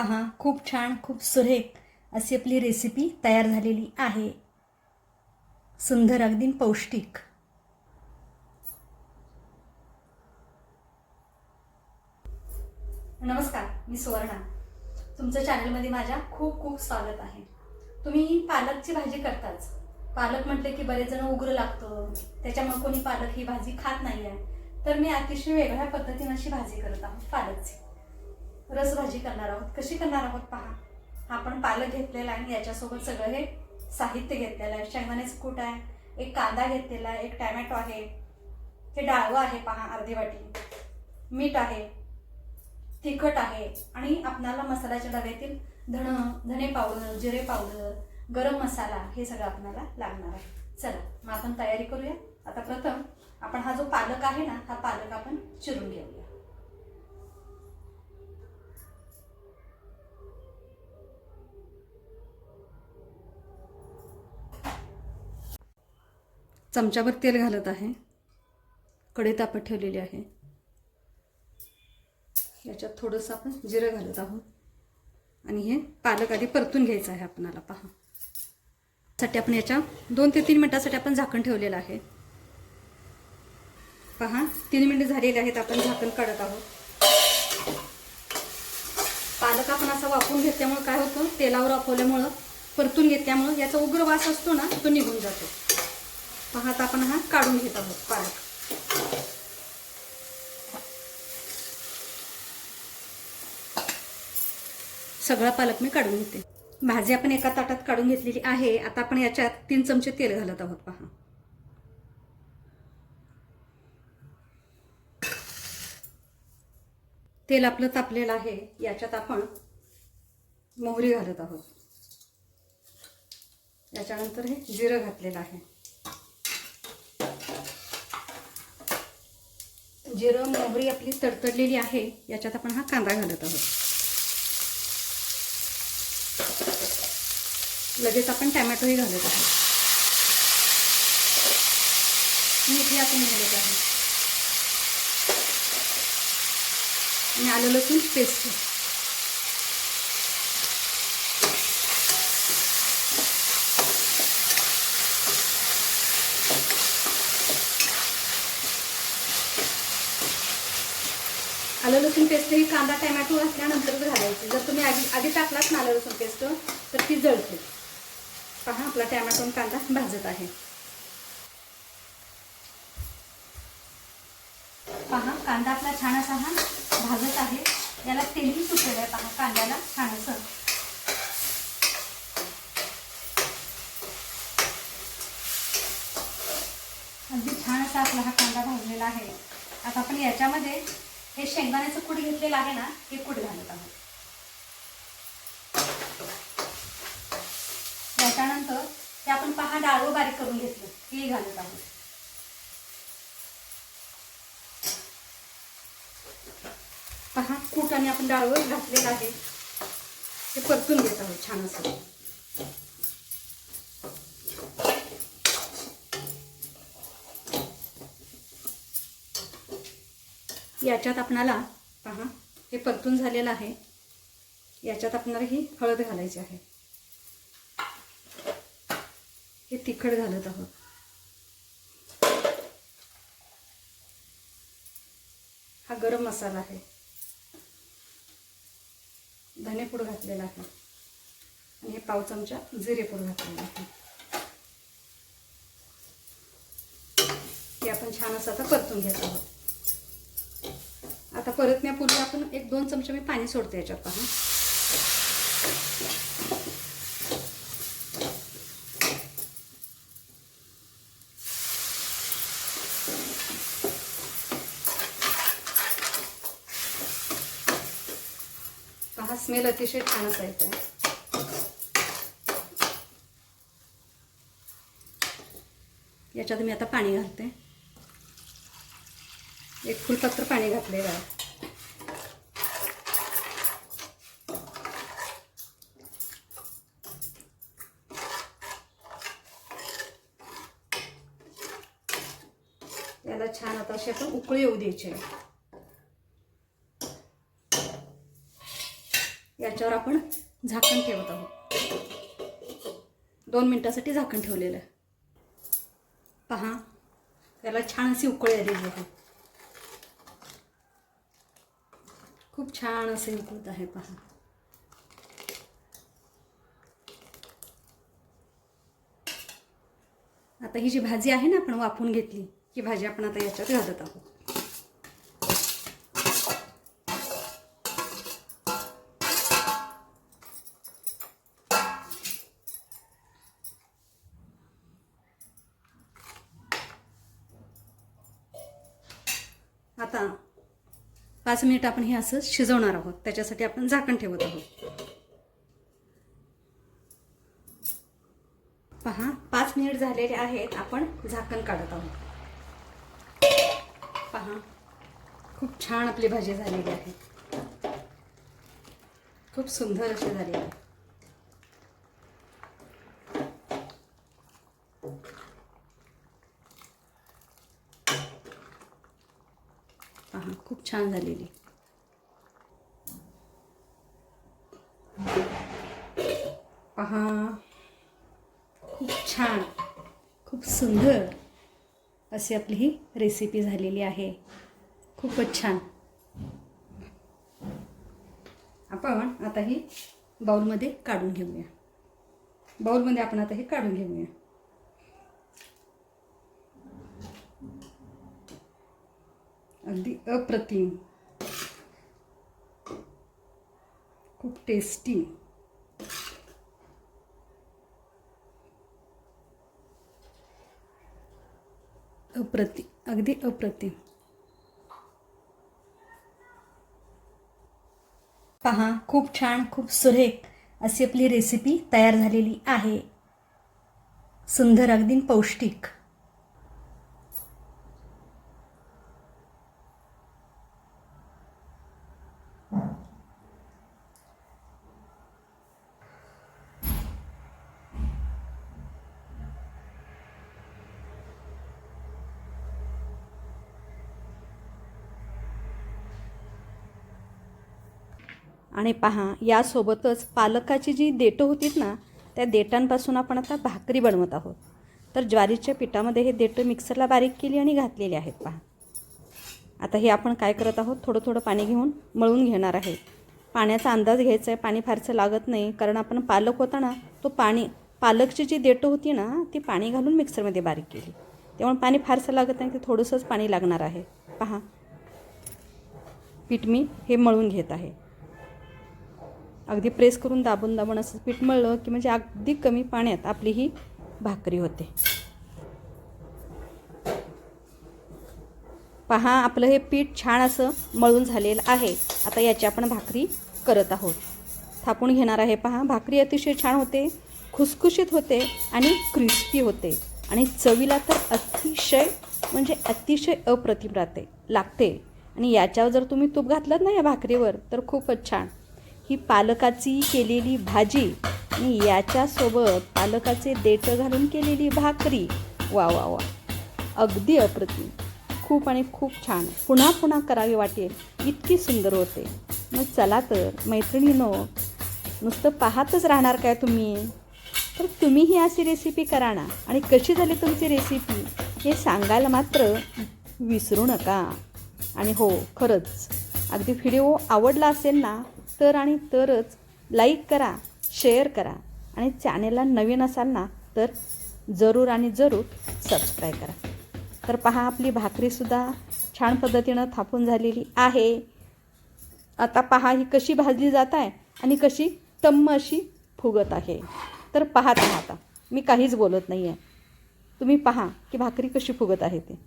पहा खूप छान खूप सुरेख अशी आपली रेसिपी तयार झालेली आहे. सुंदर अगदी पौष्टिक. नमस्कार मी सुवर्णा. तुमच्या चॅनलमध्ये माझ्या खूप खूप स्वागत आहे. तुम्ही पालकची भाजी करताच. पालक म्हटले की बरेच जण उग्र लागतं. त्याच्यामुळे कोणी पालक ही भाजी खात नाही आहे तर मी अतिशय वेगळ्या पद्धतीने अशी भाजी करत आहोत पालकची. रसभाजी करणार आहोत. कशी करणार आहोत पहा. आपण पालक घेतलेला आहे आणि याच्यासोबत सगळं हे साहित्य घेतलेलं आहे. शेंगदाण्याचं कूट आहे. एक कांदा घेतलेला आहे. एक टॅमॅटो आहे. हे डाळवं आहे पहा अर्धी वाटी. मीठ आहे. तिखट आहे. आणि आपणाला मसाल्याच्या डब्यातील धण धने पावडर जिरे पावडर गरम मसाला हे सगळं आपल्याला लागणार आहे. चला मग आपण तयारी करूया. आता प्रथम आपण हा जो पालक आहे ना हा पालक आपण चिरून घेऊया. चमच्याभर तेल घालत आहे. कढई तापत ठेवलेली आहे. याच्यात थोडंसं आपण जिरं घालत आहोत. आणि हे पालक आधी परतून घ्यायचं आहे आपणाला. पहा. साठी आपण याच्या दोन ते तीन मिनटासाठी आपण झाकण ठेवलेलं आहे. पहा तीन मिनिट झालेले आहेत आपण झाकण काढत आहोत. पालक आपण असा वापरून घेतल्यामुळं काय होतं? तेलावर वापरल्यामुळं परतून घेतल्यामुळं याचा उग्र वास असतो ना तो निघून जातो. पहा आता आपण हा काढून घेत आहोत पालक सगळा पालक मी काढून घेते. भाजी आपण एका ताटात काढून घेतलेली आहे. आता आपण याच्यात तीन चमचे तेल घालत आहोत पहा. तेल आपलं तापलेलं आहे. याच्यात आपण मोहरी घालत आहोत. याच्यानंतर हे जिरं घातलेलं आहे. जिरं मोहरी आपली तडतडलेली आहे याच्यात आपण हा कांदा घालत आहोत. लगेच आपण टॅमॅटोही घालत आहोत. मीठही आपण घालत आहे आणि आलं लसूण पेस्ट. आलं लसूण पेस्ट ही कांदा टॅमॅटो घातल्यानंतरच घालायची. जर तुम्ही आधी आधी टाकलात ना आलं लसूण पेस्ट तर ती जळते. पहा आपला टॅमॅटो कांदा भाजत आहे. पहा कांदा आपला छान असा हा भाजत आहे. याला तेलही सुटलेलं आहे. पहा कांद्याला छान असं. अगदी छान असा आपला हा कांदा भाजलेला आहे. आता आपण याच्यामध्ये हे शेंगदाण्याचं कूट घेतलेलं आहे ना हे कूट घालत आहोत. त्याच्यानंतर ते आपण पहा डाळवं बारीक करून घेतलं हे घालत आहोत. पहा कूट आणि आपण डाळवं घातलेलं आहे. ते परतून घेत आहोत छान असं. याच्यात आपणाला पहा हे परतून झालेलं आहे. याच्यात आपणाला ही हळद घालायची आहे. हे तिखट घालत आहोत. हा गरम मसाला आहे. धनेपूड घातलेला आहे. आणि हे पाव चमचा जिरेपूड घातलेला आहे. हे आपण छान असं आता परतून घेत आहोत. आता परतण्यापूर्वी आपण एक दोन चमचे मी पाणी सोडते याच्यात पहा पहा स्मेल अतिशय छान असा आहे याच्यात मी आता पाणी घालते. एक फुलपत्र पाणी घातलेलं आहे त्याला छान आता अशी आपण उकळी येऊ द्यायची आहे. याच्यावर आपण झाकण ठेवत आहोत. दोन मिनटासाठी झाकण ठेवलेलं आहे. पहा त्याला छान अशी उकळी आलेली आहे. खूप छान असे उकळत आहे पहा. आता ही जी भाजी आहे ना आपण वाफून घेतली ही भाजी आपण आता याच्यात घालत आहोत. आता पाच मिनिट आपण हे असं शिजवणार आहोत. त्याच्यासाठी आपण झाकण ठेवत आहोत. पहा पाच मिनिट झालेले आहेत. आपण झाकण काढत आहोत. पहा खूप छान आपली भाजी झालेली आहे. खूप सुंदर अशी झालेली आहे पहा खूप छान झालेली. पहा. खूप छान. खूप सुंदर अशी आपली ही रेसिपी झालेली आहे. खूपच छान. आपण आता ही बाउलमध्ये काढून घेऊया. बाउलमध्ये आपण आता हे काढून घेऊया. अगदी अप्रतिम. खूप टेस्टी अप्रति अगदी अप्रतिम. पहा खूप छान खूप सुरेख अशी आपली रेसिपी तयार झालेली आहे. सुंदर अगदी पौष्टिक. आणि पहा यासोबतच पालकाची जी देठं होतीत ना त्या देटांपासून आपण आता भाकरी बनवत आहोत. तर ज्वारीच्या पिठामध्ये हे देठं मिक्सरला बारीक केली आणि घातलेली आहेत पहा. आता हे आपण काय करत आहोत थोडं थोडं पाणी घेऊन मळून घेणार आहे. पाण्याचा अंदाज घ्यायचा आहे पाणी फारसं लागत नाही कारण आपण पालक होता ना तो पाणी पालकची जी देठं होती ना ती पाणी घालून मिक्सरमध्ये बारीक केली. त्यामुळे पाणी फारसं लागत नाही ते थोडंसंच पाणी लागणार आहे. पहा. पीठ मी हे मळून घेत आहे. अगदी प्रेस करून दाबून दाबून असं पीठ मळलं की म्हणजे अगदी कमी पाण्यात आपली ही भाकरी होते. पहा आपलं हे पीठ छान असं मळून झालेलं आहे. आता याची आपण भाकरी करत आहोत. थापून घेणार आहे पहा. भाकरी अतिशय छान होते खुसखुशीत होते आणि क्रिस्पी होते. आणि चवीला तर अतिशय म्हणजे अतिशय अप्रतिम राहते लागते. आणि याच्यावर जर तुम्ही तूप घातलं ना या भाकरीवर तर खूपच छान. ही पालकाची केलेली भाजी. आणि याच्यासोबत पालकाचे देठं घालून केलेली भाकरी. वा वा वा. अगदी अप्रतिम. खूप आणि खूप छान. पुन्हा पुन्हा करावी वाटेल. इतकी सुंदर होते. मग चला तर मैत्रिणीनो नुसतं पाहतच राहणार काय तुम्ही? तर तुम्हीही अशी रेसिपी करा ना. आणि कशी झाली तुमची रेसिपी हे सांगायला मात्र विसरू नका. आणि हो खरंच. अगदी व्हिडिओ आवडला असेल ना तर आणि तरच लाईक करा शेअर करा आणि चॅनेलला नवीन असाल ना तर जरूर आणि जरूर सबस्क्राईब करा. तर पहा आपली भाकरीसुद्धा छान पद्धतीनं थापून झालेली आहे. आता पहा ही कशी भाजली जात आहे आणि कशी तम्म अशी फुगत आहे. तर पाहत राहा आता. मी काहीच बोलत नाही आहे तुम्ही पहा की भाकरी कशी फुगत आहे ते.